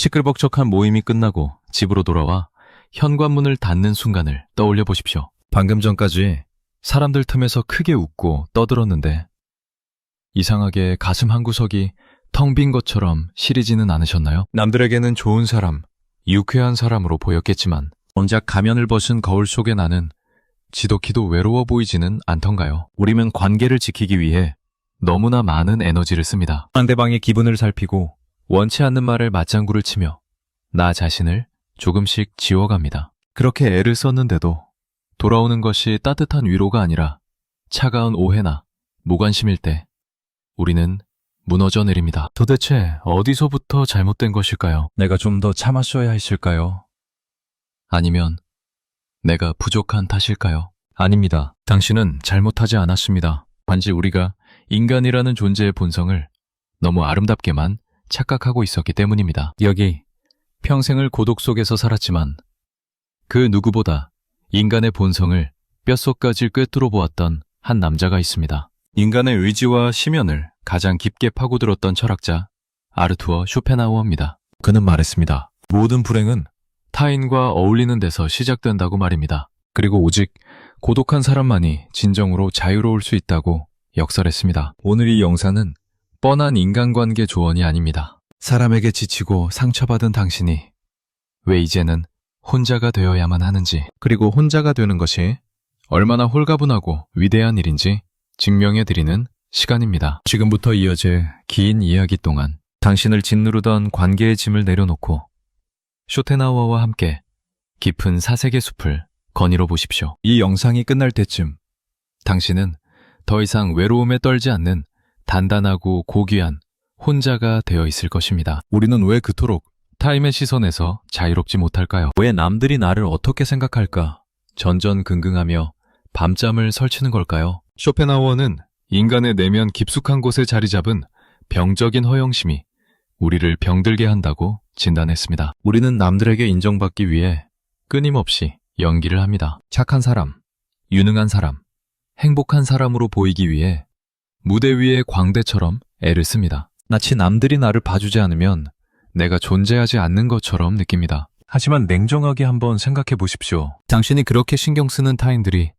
시끌벅적한 모임이 끝나고 집으로 돌아와 현관문을 닫는 순간을 떠올려 보십시오. 방금 전까지 사람들 틈에서 크게 웃고 떠들었는데 이상하게 가슴 한 구석이 텅 빈 것처럼 시리지는 않으셨나요? 남들에게는 좋은 사람, 유쾌한 사람으로 보였겠지만 정작 가면을 벗은 거울 속에 나는 지독히도 외로워 보이지는 않던가요? 우리는 관계를 지키기 위해 너무나 많은 에너지를 씁니다. 상대방의 기분을 살피고 원치 않는 말을 맞장구를 치며 나 자신을 조금씩 지워갑니다. 그렇게 애를 썼는데도 돌아오는 것이 따뜻한 위로가 아니라 차가운 오해나 무관심일 때 우리는 무너져 내립니다. 도대체 어디서부터 잘못된 것일까요? 내가 좀 더 참았어야 했을까요? 아니면 내가 부족한 탓일까요? 아닙니다. 당신은 잘못하지 않았습니다. 단지 우리가 인간이라는 존재의 본성을 너무 아름답게만 착각하고 있었기 때문입니다. 여기 평생을 고독 속에서 살았지만 그 누구보다 인간의 본성을 뼛속까지 꿰뚫어 보았던 한 남자가 있습니다. 인간의 의지와 심연을 가장 깊게 파고들었던 철학자 아르투어 쇼펜하우어입니다. 그는 말했습니다. 모든 불행은 타인과 어울리는 데서 시작된다고 말입니다. 그리고 오직 고독한 사람만이 진정으로 자유로울 수 있다고 역설했습니다. 오늘 이 영상은 뻔한 인간관계 조언이 아닙니다. 사람에게 지치고 상처받은 당신이 왜 이제는 혼자가 되어야만 하는지, 그리고 혼자가 되는 것이 얼마나 홀가분하고 위대한 일인지 증명해드리는 시간입니다. 지금부터 이어질 긴 이야기 동안 당신을 짓누르던 관계의 짐을 내려놓고 쇼테나우어와 함께 깊은 사색의 숲을 거닐어 보십시오. 이 영상이 끝날 때쯤 당신은 더 이상 외로움에 떨지 않는 단단하고 고귀한 혼자가 되어 있을 것입니다. 우리는 왜 그토록 타임의 시선에서 자유롭지 못할까요? 왜 남들이 나를 어떻게 생각할까? 전전긍긍하며 밤잠을 설치는 걸까요? 쇼펜하우어는 인간의 내면 깊숙한 곳에 자리 잡은 병적인 허영심이 우리를 병들게 한다고 진단했습니다. 우리는 남들에게 인정받기 위해 끊임없이 연기를 합니다. 착한 사람, 유능한 사람, 행복한 사람으로 보이기 위해 무대 위의 광대처럼 애를 씁니다. 마치 남들이 나를 봐주지 않으면 내가 존재하지 않는 것처럼 느낍니다. 하지만 냉정하게 한번 생각해 보십시오. 당신이 그렇게 신경 쓰는 타인들이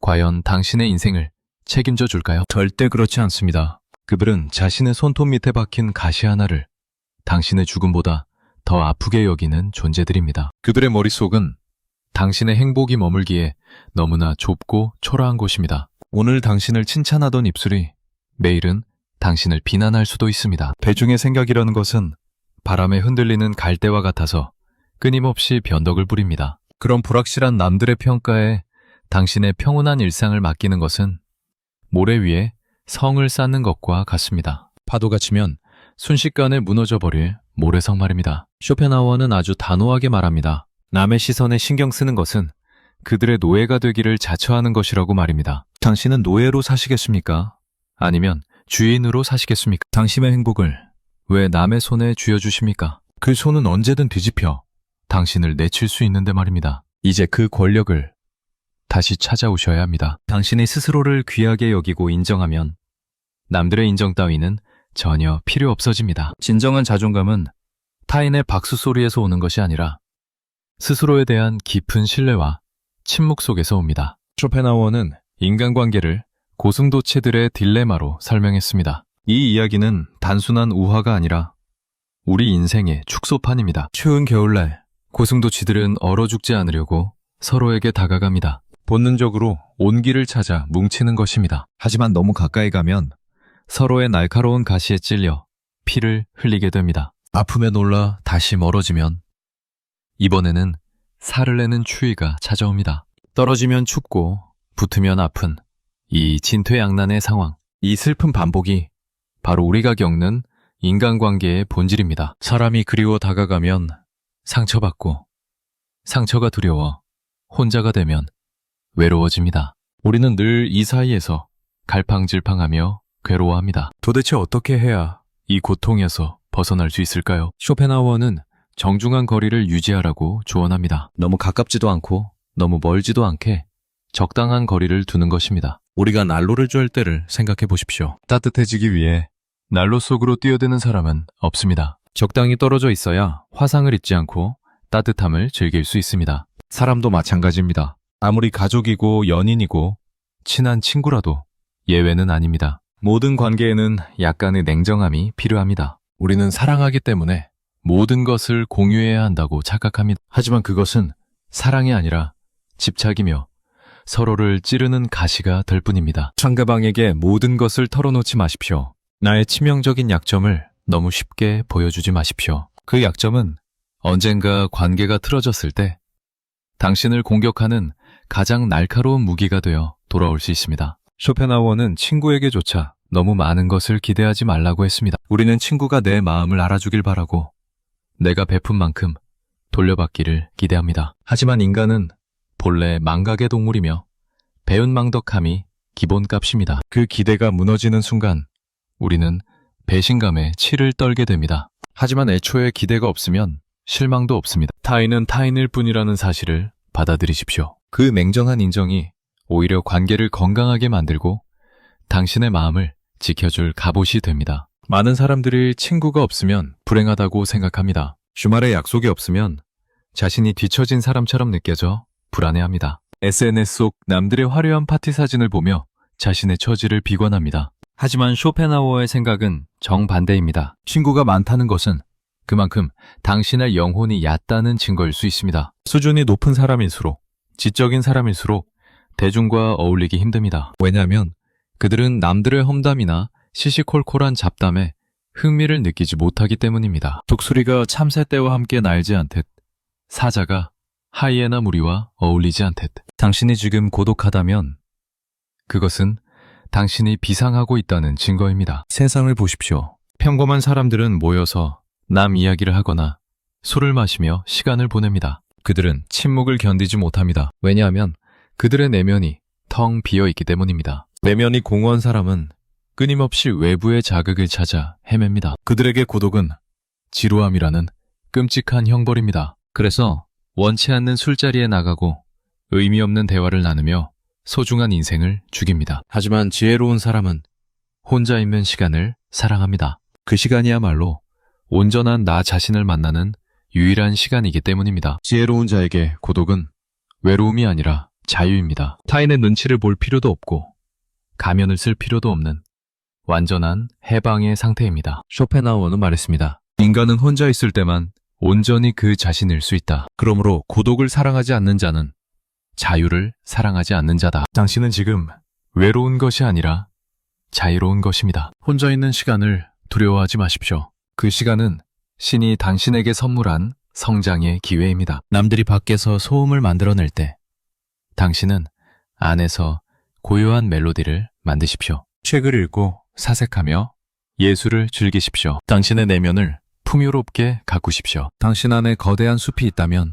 과연 당신의 인생을 책임져 줄까요? 절대 그렇지 않습니다. 그들은 자신의 손톱 밑에 박힌 가시 하나를 당신의 죽음보다 더 아프게 여기는 존재들입니다. 그들의 머릿속은 당신의 행복이 머물기에 너무나 좁고 초라한 곳입니다. 오늘 당신을 칭찬하던 입술이 내일은 당신을 비난할 수도 있습니다. 배중의 생각이라는 것은 바람에 흔들리는 갈대와 같아서 끊임없이 변덕을 부립니다. 그런 불확실한 남들의 평가에 당신의 평온한 일상을 맡기는 것은 모래 위에 성을 쌓는 것과 같습니다. 파도가 치면 순식간에 무너져 버릴 모래성 말입니다. 쇼펜하우어는 아주 단호하게 말합니다. 남의 시선에 신경 쓰는 것은 그들의 노예가 되기를 자처하는 것이라고 말입니다. 당신은 노예로 사시겠습니까? 아니면 주인으로 사시겠습니까? 당신의 행복을 왜 남의 손에 쥐어주십니까? 그 손은 언제든 뒤집혀 당신을 내칠 수 있는데 말입니다. 이제 그 권력을 다시 찾아오셔야 합니다. 당신의 스스로를 귀하게 여기고 인정하면 남들의 인정 따위는 전혀 필요 없어집니다. 진정한 자존감은 타인의 박수 소리에서 오는 것이 아니라 스스로에 대한 깊은 신뢰와 침묵 속에서 옵니다. 쇼펜하우어는 인간관계를 고슴도치들의 딜레마로 설명했습니다. 이 이야기는 단순한 우화가 아니라 우리 인생의 축소판입니다. 추운 겨울날 고슴도치들은 얼어 죽지 않으려고 서로에게 다가갑니다. 본능적으로 온기를 찾아 뭉치는 것입니다. 하지만 너무 가까이 가면 서로의 날카로운 가시에 찔려 피를 흘리게 됩니다. 아픔에 놀라 다시 멀어지면 이번에는 살을 내는 추위가 찾아옵니다. 떨어지면 춥고 붙으면 아픈 이 진퇴양난의 상황, 이 슬픈 반복이 바로 우리가 겪는 인간관계의 본질입니다. 사람이 그리워 다가가면 상처받고 상처가 두려워 혼자가 되면 외로워집니다. 우리는 늘 이 사이에서 갈팡질팡하며 괴로워합니다. 도대체 어떻게 해야 이 고통에서 벗어날 수 있을까요? 쇼펜하우어는 정중한 거리를 유지하라고 조언합니다. 너무 가깝지도 않고 너무 멀지도 않게 적당한 거리를 두는 것입니다. 우리가 난로를 쬐을 때를 생각해 보십시오. 따뜻해지기 위해 난로 속으로 뛰어드는 사람은 없습니다. 적당히 떨어져 있어야 화상을 입지 않고 따뜻함을 즐길 수 있습니다. 사람도 마찬가지입니다. 아무리 가족이고 연인이고 친한 친구라도 예외는 아닙니다. 모든 관계에는 약간의 냉정함이 필요합니다. 우리는 사랑하기 때문에 모든 것을 공유해야 한다고 착각합니다. 하지만 그것은 사랑이 아니라 집착이며 서로를 찌르는 가시가 될 뿐입니다. 상대방에게 모든 것을 털어놓지 마십시오. 나의 치명적인 약점을 너무 쉽게 보여주지 마십시오. 그 약점은 언젠가 관계가 틀어졌을 때 당신을 공격하는 가장 날카로운 무기가 되어 돌아올 수 있습니다. 쇼펜하워는 친구에게조차 너무 많은 것을 기대하지 말라고 했습니다. 우리는 친구가 내 마음을 알아주길 바라고 내가 베푼 만큼 돌려받기를 기대합니다. 하지만 인간은 본래 망각의 동물이며 배은망덕함이 기본값입니다. 그 기대가 무너지는 순간 우리는 배신감에 치를 떨게 됩니다. 하지만 애초에 기대가 없으면 실망도 없습니다. 타인은 타인일 뿐이라는 사실을 받아들이십시오. 그 맹정한 인정이 오히려 관계를 건강하게 만들고 당신의 마음을 지켜줄 갑옷이 됩니다. 많은 사람들이 친구가 없으면 불행하다고 생각합니다. 주말에 약속이 없으면 자신이 뒤처진 사람처럼 느껴져 불안해합니다. SNS 속 남들의 화려한 파티 사진을 보며 자신의 처지를 비관합니다. 하지만 쇼펜하워의 생각은 정반대입니다. 친구가 많다는 것은 그만큼 당신의 영혼이 얕다는 증거일 수 있습니다. 수준이 높은 사람일수록, 지적인 사람일수록 대중과 어울리기 힘듭니다. 왜냐하면 그들은 남들의 험담이나 시시콜콜한 잡담에 흥미를 느끼지 못하기 때문입니다. 독수리가 참새떼와 함께 날지 않듯 사자가 하이에나 무리와 어울리지 않듯 당신이 지금 고독하다면 그것은 당신이 비상하고 있다는 증거입니다. 세상을 보십시오. 평범한 사람들은 모여서 남 이야기를 하거나 술을 마시며 시간을 보냅니다. 그들은 침묵을 견디지 못합니다. 왜냐하면 그들의 내면이 텅 비어 있기 때문입니다. 내면이 공허한 사람은 끊임없이 외부의 자극을 찾아 헤맵니다. 그들에게 고독은 지루함이라는 끔찍한 형벌입니다. 그래서 원치 않는 술자리에 나가고 의미 없는 대화를 나누며 소중한 인생을 죽입니다. 하지만 지혜로운 사람은 혼자 있는 시간을 사랑합니다. 그 시간이야말로 온전한 나 자신을 만나는 유일한 시간이기 때문입니다. 지혜로운 자에게 고독은 외로움이 아니라 자유입니다. 타인의 눈치를 볼 필요도 없고 가면을 쓸 필요도 없는 완전한 해방의 상태입니다. 쇼펜하우어는 말했습니다. 인간은 혼자 있을 때만 온전히 그 자신일 수 있다. 그러므로 고독을 사랑하지 않는 자는 자유를 사랑하지 않는 자다. 당신은 지금 외로운 것이 아니라 자유로운 것입니다. 혼자 있는 시간을 두려워하지 마십시오. 그 시간은 신이 당신에게 선물한 성장의 기회입니다. 남들이 밖에서 소음을 만들어낼 때 당신은 안에서 고요한 멜로디를 만드십시오. 책을 읽고 사색하며 예술을 즐기십시오. 당신의 내면을 풍요롭게 가꾸십시오. 당신 안에 거대한 숲이 있다면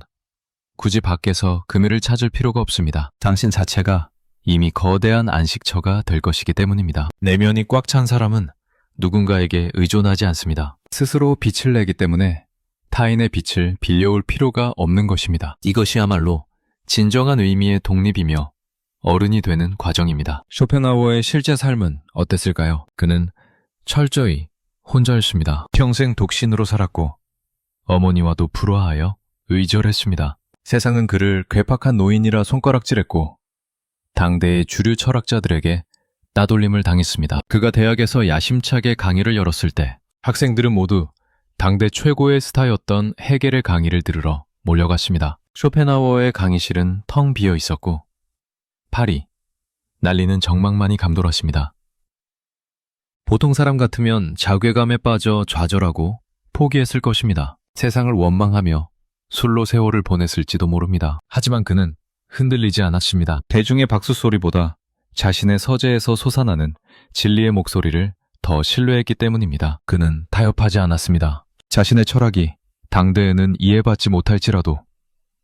굳이 밖에서 금요를 찾을 필요가 없습니다. 당신 자체가 이미 거대한 안식처가 될 것이기 때문입니다. 내면이 꽉 찬 사람은 누군가에게 의존하지 않습니다. 스스로 빛을 내기 때문에 타인의 빛을 빌려올 필요가 없는 것입니다. 이것이야말로 진정한 의미의 독립이며 어른이 되는 과정입니다. 쇼펜하우어의 실제 삶은 어땠을까요? 그는 철저히 혼자였습니다. 평생 독신으로 살았고 어머니와도 불화하여 의절했습니다. 세상은 그를 괴팍한 노인이라 손가락질했고 당대의 주류 철학자들에게 따돌림을 당했습니다. 그가 대학에서 야심차게 강의를 열었을 때 학생들은 모두 당대 최고의 스타였던 헤겔의 강의를 들으러 몰려갔습니다. 쇼펜하워의 강의실은 텅 비어 있었고 파리, 난리는 정막만이 감돌았습니다. 보통 사람 같으면 자괴감에 빠져 좌절하고 포기했을 것입니다. 세상을 원망하며 술로 세월을 보냈을지도 모릅니다. 하지만 그는 흔들리지 않았습니다. 대중의 박수 소리보다 자신의 서재에서 솟아나는 진리의 목소리를 더 신뢰했기 때문입니다. 그는 타협하지 않았습니다. 자신의 철학이 당대에는 이해받지 못할지라도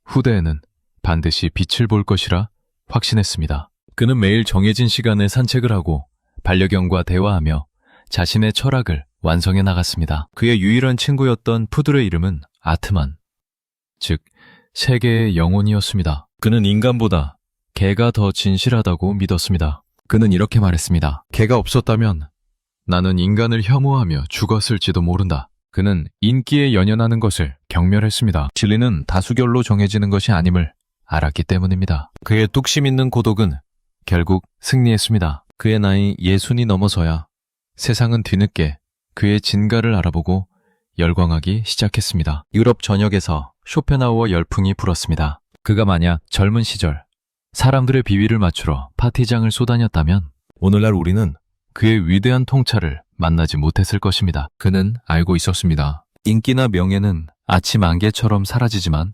후대에는 반드시 빛을 볼 것이라 확신했습니다. 그는 매일 정해진 시간에 산책을 하고 반려견과 대화하며 자신의 철학을 완성해 나갔습니다. 그의 유일한 친구였던 푸들의 이름은 아트만, 즉 세계의 영혼이었습니다. 그는 인간보다 개가 더 진실하다고 믿었습니다. 그는 이렇게 말했습니다. 개가 없었다면 나는 인간을 혐오하며 죽었을지도 모른다. 그는 인기에 연연하는 것을 경멸했습니다. 진리는 다수결로 정해지는 것이 아님을 알았기 때문입니다. 그의 뚝심 있는 고독은 결국 승리했습니다. 그의 나이 예순이 넘어서야 세상은 뒤늦게 그의 진가를 알아보고 열광하기 시작했습니다. 유럽 전역에서 쇼펜하우어 열풍이 불었습니다. 그가 만약 젊은 시절 사람들의 비위를 맞추러 파티장을 쏘다녔다면 오늘날 우리는 그의 위대한 통찰을 만나지 못했을 것입니다. 그는 알고 있었습니다. 인기나 명예는 아침 안개처럼 사라지지만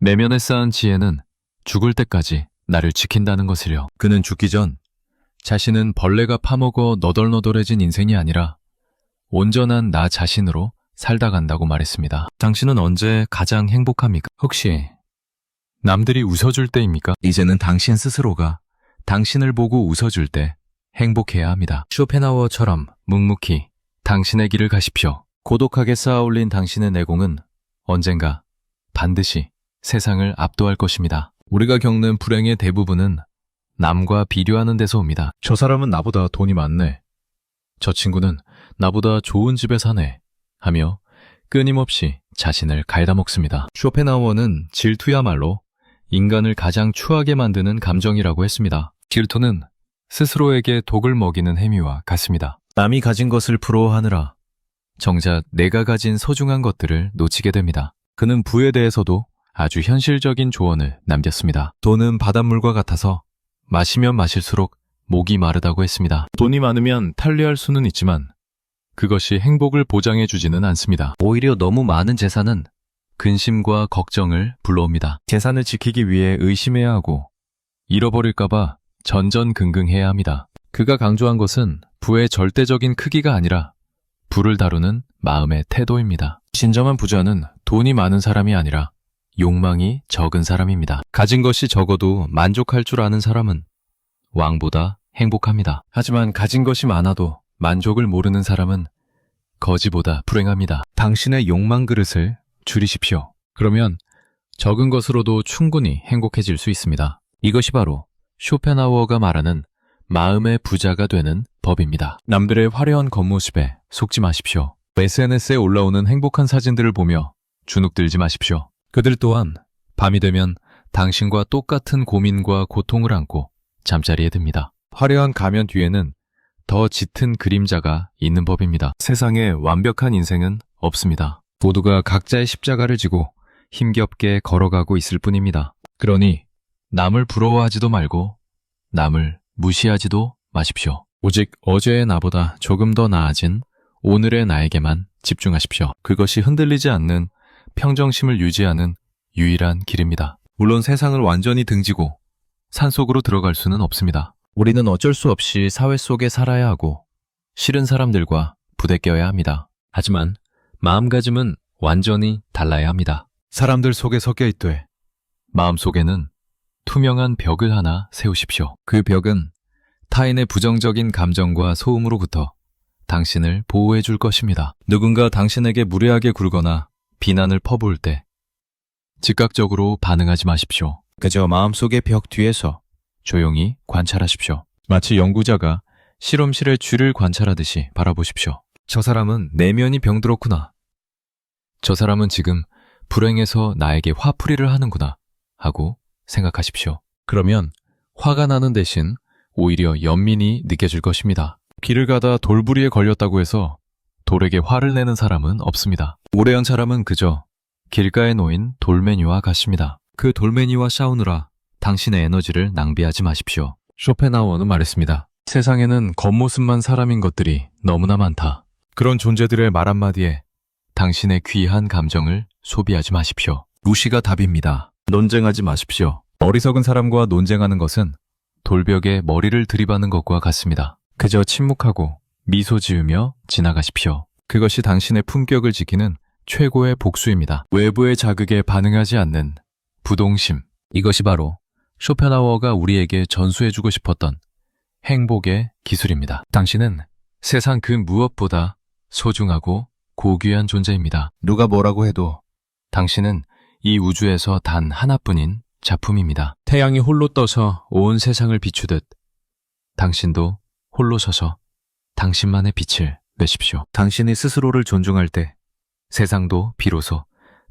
내면에 쌓은 지혜는 죽을 때까지 나를 지킨다는 것이려. 그는 죽기 전 자신은 벌레가 파먹어 너덜너덜해진 인생이 아니라 온전한 나 자신으로 살다 간다고 말했습니다. 당신은 언제 가장 행복합니까? 혹시 남들이 웃어줄 때입니까? 이제는 당신 스스로가 당신을 보고 웃어줄 때 행복해야 합니다. 쇼펜하우어처럼 묵묵히 당신의 길을 가십시오. 고독하게 쌓아올린 당신의 내공은 언젠가 반드시 세상을 압도할 것입니다. 우리가 겪는 불행의 대부분은 남과 비교하는 데서 옵니다. 저 사람은 나보다 돈이 많네. 저 친구는 나보다 좋은 집에 사네. 하며 끊임없이 자신을 갉아먹습니다. 쇼펜하우어는 질투야말로 인간을 가장 추하게 만드는 감정이라고 했습니다. 질투는 스스로에게 독을 먹이는 행위와 같습니다. 남이 가진 것을 부러워하느라 정작 내가 가진 소중한 것들을 놓치게 됩니다. 그는 부에 대해서도 아주 현실적인 조언을 남겼습니다. 돈은 바닷물과 같아서 마시면 마실수록 목이 마르다고 했습니다. 돈이 많으면 탈리할 수는 있지만 그것이 행복을 보장해 주지는 않습니다. 오히려 너무 많은 재산은 근심과 걱정을 불러옵니다. 재산을 지키기 위해 의심해야 하고 잃어버릴까봐 전전긍긍해야 합니다. 그가 강조한 것은 부의 절대적인 크기가 아니라 부를 다루는 마음의 태도입니다. 진정한 부자는 돈이 많은 사람이 아니라 욕망이 적은 사람입니다. 가진 것이 적어도 만족할 줄 아는 사람은 왕보다 행복합니다. 하지만 가진 것이 많아도 만족을 모르는 사람은 거지보다 불행합니다. 당신의 욕망 그릇을 줄이십시오. 그러면 적은 것으로도 충분히 행복해질 수 있습니다. 이것이 바로 쇼펜하우어가 말하는 마음의 부자가 되는 법입니다. 남들의 화려한 겉모습에 속지 마십시오. SNS에 올라오는 행복한 사진들을 보며 주눅들지 마십시오. 그들 또한 밤이 되면 당신과 똑같은 고민과 고통을 안고 잠자리에 듭니다. 화려한 가면 뒤에는 더 짙은 그림자가 있는 법입니다. 세상에 완벽한 인생은 없습니다. 모두가 각자의 십자가를 지고 힘겹게 걸어가고 있을 뿐입니다. 그러니 남을 부러워하지도 말고 남을 무시하지도 마십시오. 오직 어제의 나보다 조금 더 나아진 오늘의 나에게만 집중하십시오. 그것이 흔들리지 않는 평정심을 유지하는 유일한 길입니다. 물론 세상을 완전히 등지고 산속으로 들어갈 수는 없습니다. 우리는 어쩔 수 없이 사회 속에 살아야 하고 싫은 사람들과 부대껴야 합니다. 하지만 마음가짐은 완전히 달라야 합니다. 사람들 속에 섞여 있되 마음속에는 투명한 벽을 하나 세우십시오. 그 벽은 타인의 부정적인 감정과 소음으로부터 당신을 보호해 줄 것입니다. 누군가 당신에게 무례하게 굴거나 비난을 퍼부을 때 즉각적으로 반응하지 마십시오. 그저 마음속의 벽 뒤에서 조용히 관찰하십시오. 마치 연구자가 실험실의 쥐를 관찰하듯이 바라보십시오. 저 사람은 내면이 병들었구나. 저 사람은 지금 불행해서 나에게 화풀이를 하는구나 하고 생각하십시오. 그러면 화가 나는 대신 오히려 연민이 느껴질 것입니다. 길을 가다 돌부리에 걸렸다고 해서 돌에게 화를 내는 사람은 없습니다. 오래한 사람은 그저 길가에 놓인 돌멩이와 같습니다. 그 돌멩이와 싸우느라 당신의 에너지를 낭비하지 마십시오. 쇼펜하우어는 말했습니다. 세상에는 겉모습만 사람인 것들이 너무나 많다. 그런 존재들의 말 한마디에 당신의 귀한 감정을 소비하지 마십시오. 무시가 답입니다. 논쟁하지 마십시오. 어리석은 사람과 논쟁하는 것은 돌벽에 머리를 들이받는 것과 같습니다. 그저 침묵하고 미소 지으며 지나가십시오. 그것이 당신의 품격을 지키는 최고의 복수입니다. 외부의 자극에 반응하지 않는 부동심. 이것이 바로 쇼펜하우어가 우리에게 전수해주고 싶었던 행복의 기술입니다. 당신은 세상 그 무엇보다 소중하고 고귀한 존재입니다. 누가 뭐라고 해도 당신은 이 우주에서 단 하나뿐인 작품입니다. 태양이 홀로 떠서 온 세상을 비추듯 당신도 홀로 서서 당신만의 빛을 빼십시오. 당신이 스스로를 존중할 때 세상도 비로소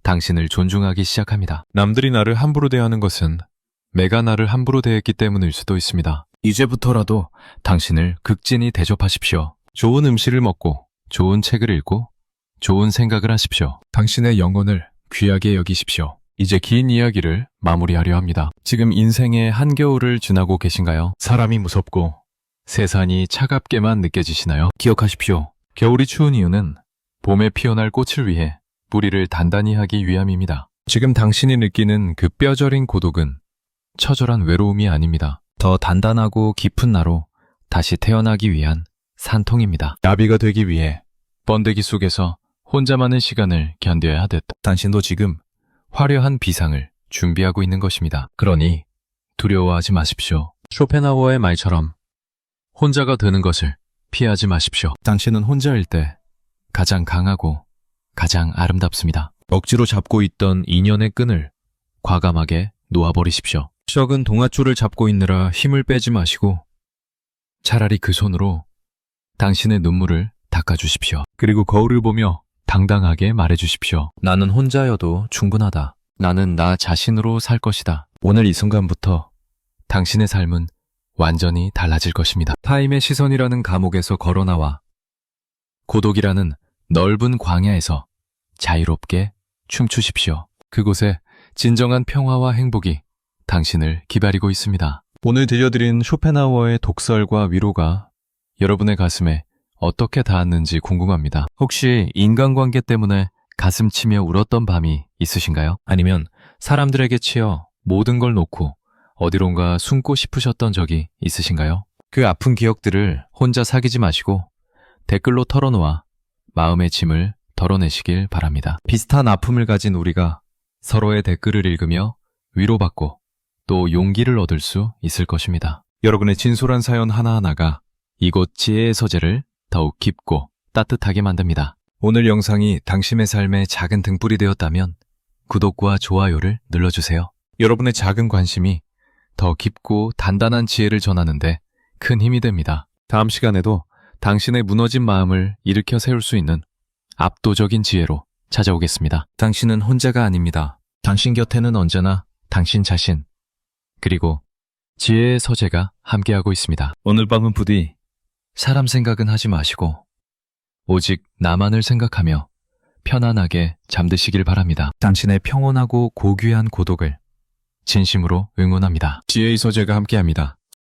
당신을 존중하기 시작합니다. 남들이 나를 함부로 대하는 것은 내가 나를 함부로 대했기 때문일 수도 있습니다. 이제부터라도 당신을 극진히 대접하십시오. 좋은 음식을 먹고 좋은 책을 읽고 좋은 생각을 하십시오. 당신의 영혼을 귀하게 여기십시오. 이제 긴 이야기를 마무리하려 합니다. 지금 인생의 한겨울을 지나고 계신가요? 사람이 무섭고 세상이 차갑게만 느껴지시나요? 기억하십시오. 겨울이 추운 이유는 봄에 피어날 꽃을 위해 뿌리를 단단히 하기 위함입니다. 지금 당신이 느끼는 그 뼈저린 고독은 처절한 외로움이 아닙니다. 더 단단하고 깊은 나로 다시 태어나기 위한 산통입니다. 나비가 되기 위해 번데기 속에서 혼자만의 시간을 견뎌야 하듯 당신도 지금 화려한 비상을 준비하고 있는 것입니다. 그러니 두려워하지 마십시오. 쇼펜하우어의 말처럼 혼자가 되는 것을 피하지 마십시오. 당신은 혼자일 때 가장 강하고 가장 아름답습니다. 억지로 잡고 있던 인연의 끈을 과감하게 놓아버리십시오. 적은 동아줄을 잡고 있느라 힘을 빼지 마시고 차라리 그 손으로 당신의 눈물을 닦아주십시오. 그리고 거울을 보며 당당하게 말해주십시오. 나는 혼자여도 충분하다. 나는 나 자신으로 살 것이다. 오늘 이 순간부터 당신의 삶은 완전히 달라질 것입니다. 타임의 시선이라는 감옥에서 걸어나와 고독이라는 넓은 광야에서 자유롭게 춤추십시오. 그곳에 진정한 평화와 행복이 당신을 기다리고 있습니다. 오늘 들려드린 쇼펜하우어의 독설과 위로가 여러분의 가슴에 어떻게 닿았는지 궁금합니다. 혹시 인간관계 때문에 가슴 치며 울었던 밤이 있으신가요? 아니면 사람들에게 치여 모든 걸 놓고 어디론가 숨고 싶으셨던 적이 있으신가요? 그 아픈 기억들을 혼자 사귀지 마시고 댓글로 털어놓아 마음의 짐을 덜어내시길 바랍니다. 비슷한 아픔을 가진 우리가 서로의 댓글을 읽으며 위로받고 또 용기를 얻을 수 있을 것입니다. 여러분의 진솔한 사연 하나하나가 이곳 지혜의 서재를 더욱 깊고 따뜻하게 만듭니다. 오늘 영상이 당신의 삶에 작은 등불이 되었다면 구독과 좋아요를 눌러주세요. 여러분의 작은 관심이 더 깊고 단단한 지혜를 전하는데 큰 힘이 됩니다. 다음 시간에도 당신의 무너진 마음을 일으켜 세울 수 있는 압도적인 지혜로 찾아오겠습니다. 당신은 혼자가 아닙니다. 당신 곁에는 언제나 당신 자신, 그리고 지혜의 서재가 함께하고 있습니다. 오늘 밤은 부디 사람 생각은 하지 마시고 오직 나만을 생각하며 편안하게 잠드시길 바랍니다. 당신의 평온하고 고귀한 고독을 진심으로 응원합니다. 지혜의 서재가 함께합니다.